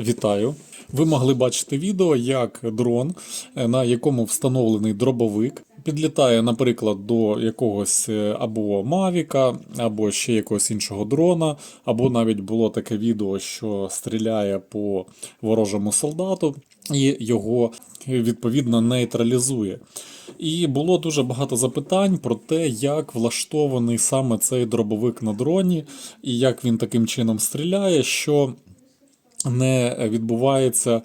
Вітаю! Ви могли бачити відео, як дрон, е, на якому встановлений дробовик, підлітає, наприклад, до якогось е, або Мавіка, або ще якогось іншого дрона, або навіть було таке відео, що стріляє по ворожому солдату і його е, відповідно нейтралізує. І було дуже багато запитань про те, як влаштований саме цей дробовик на дроні, і як він таким чином стріляє, що не відбувається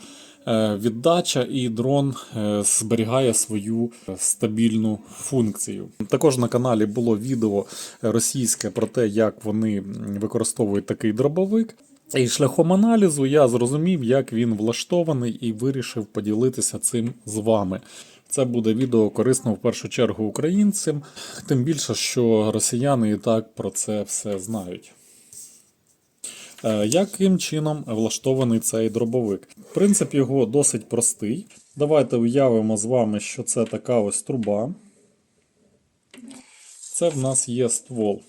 е, віддача, і дрон е, зберігає свою стабільну функцію. Також на каналі було відео російське про те, як вони використовують такий дробовик. І шляхом аналізу я зрозумів, як він влаштований, і вирішив поділитися цим з вами. Це буде відео корисно в першу чергу українцям, тим більше, що росіяни і так про це все знають. Е, Яким чином влаштований цей дробовик? Принцип його досить простий. Давайте уявимо з вами, що це така ось труба. Це в нас є ствол.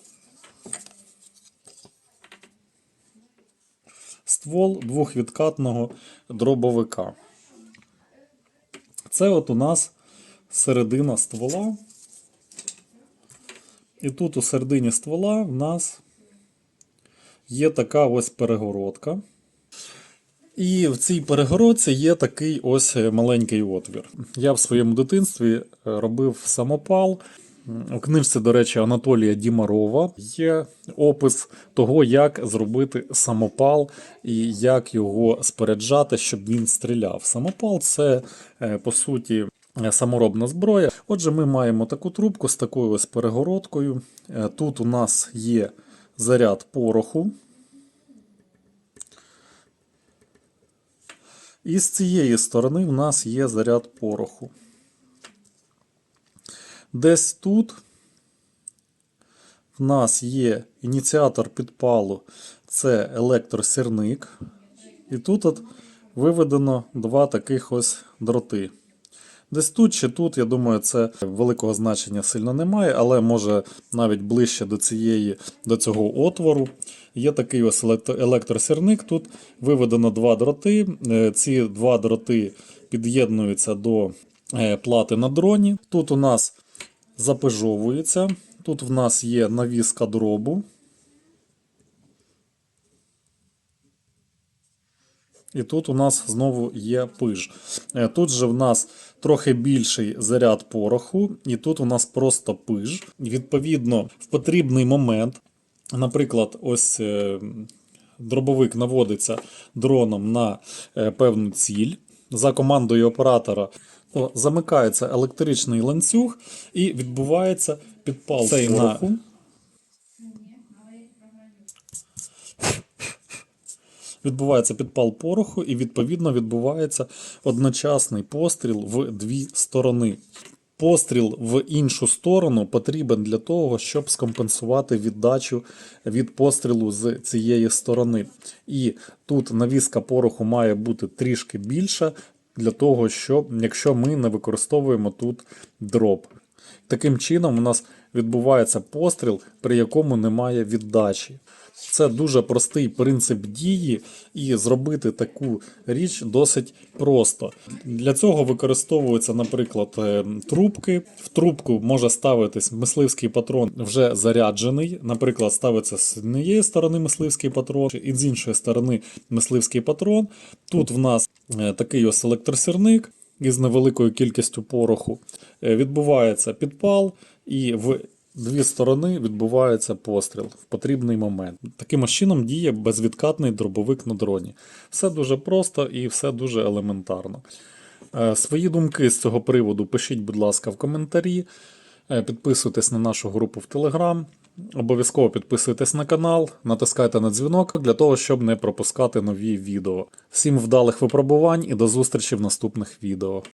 Ствол двохвідкатного дробовика. Це от у нас середина ствола. І тут у середині ствола в нас є така ось перегородка. І в цій перегородці є такий ось маленький отвір. Я в своєму дитинстві е, робив самопал. У книжці, до речі, Анатолія Дімарова є опис того, як зробити самопал і як його споряджати, щоб він стріляв. Самопал це, е, по суті, е, саморобна зброя. Отже, ми маємо таку трубку з такою ось перегородкою. Е, Тут у нас є заряд пороху. І з цієї сторони в нас є заряд пороху. Десь тут в нас є ініціатор підпалу, це електросірник. І тут от виведено два таких ось дроти. Десь тут чи тут, я думаю, це великого значення сильно немає, але може навіть ближче до, цієї, до цього отвору. Є такий ось електросірник. Тут виведено два дроти. Е, Ці два дроти під'єднуються до е, плати на дроні. Тут у нас запежовується. Тут в нас є навіска дробу. І тут у нас знову є пиж. Е, Тут же в нас трохи більший заряд пороху, і тут у нас просто пиж. Відповідно, в потрібний момент, наприклад, ось е, дробовик наводиться дроном на е, певну ціль. За командою оператора то замикається електричний ланцюг і відбувається підпал Цей на- Відбувається підпал пороху, і відповідно відбувається одночасний постріл в дві сторони. Постріл в іншу сторону потрібен для того, щоб скомпенсувати віддачу від пострілу з цієї сторони. І тут навіска пороху має бути трішки більша для того, щоб якщо ми не використовуємо тут дроб. Таким чином, у нас відбувається постріл, при якому немає віддачі. Це дуже простий принцип дії, і зробити таку річ досить просто. Для цього використовуються, наприклад, е, трубки. В трубку може ставитись мисливський патрон вже заряджений. Наприклад, ставиться з однієї сторони мисливський патрон, і з іншої сторони мисливський патрон. Тут в нас е, такий ось електросірник із невеликою кількістю пороху. Е, Відбувається підпал, і в дві сторони відбувається постріл в потрібний момент. Таким чином діє безвідкатний дробовик на дроні. Все дуже просто і все дуже елементарно. Е, Свої думки з цього приводу пишіть, будь ласка, в коментарі. Е, Підписуйтесь на нашу групу в Telegram. Обов'язково підписуйтесь на канал, натискайте на дзвінок для того, щоб не пропускати нові відео. Всім вдалих випробувань і до зустрічі в наступних відео.